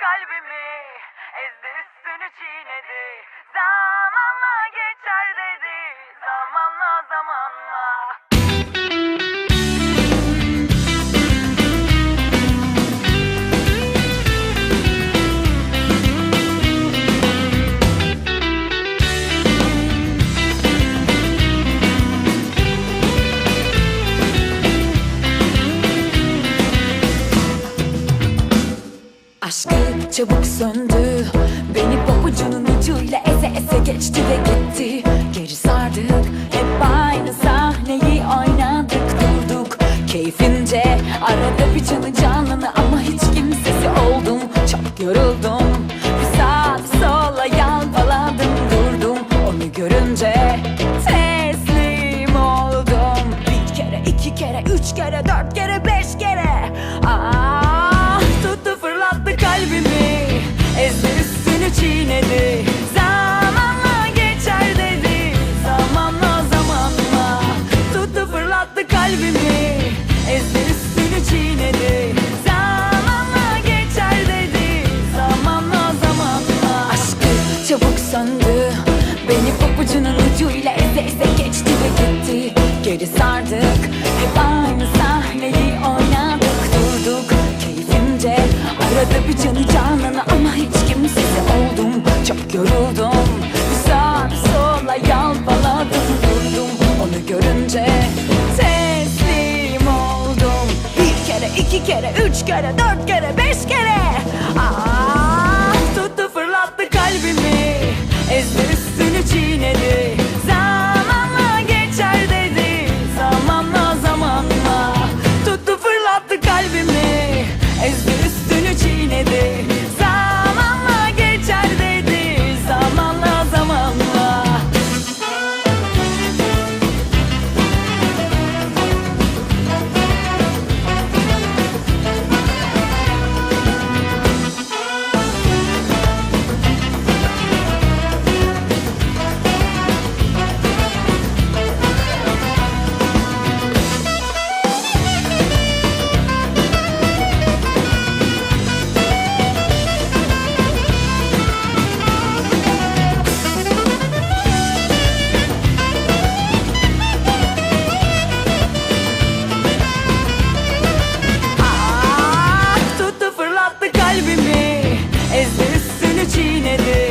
kalbimi Ezdi üstünü çiğnedi. Zamanla geçer dedi Zamanla zamanla çabuk söndü. Beni pabucunun ucuyla eze eze geçti ve gitti. Geri sardık hep aynı sahneyi oynadık durduk. Keyfince arada bir canı canını ama hiç kimsesi oldum. Çok yoruldum bir saat sola yalpaladım durdum. Onu görünce teslim oldum. Bir kere iki kere üç kere dört kere çabuk söndü. Beni pabucunun ucuyla eze eze geçti ve gitti. Geri sardık. Hep aynı sahneyi oynadık durduk. Keyfimce arada bir canı canını ama hiç kimsesi oldum. Çok yoruldum. Bir saat sola yalpaladım durdum. Onu görünce teslim oldum. Bir kere iki kere üç kere dört kere beş kere. Ah tuttu fırlattı kalbimi dé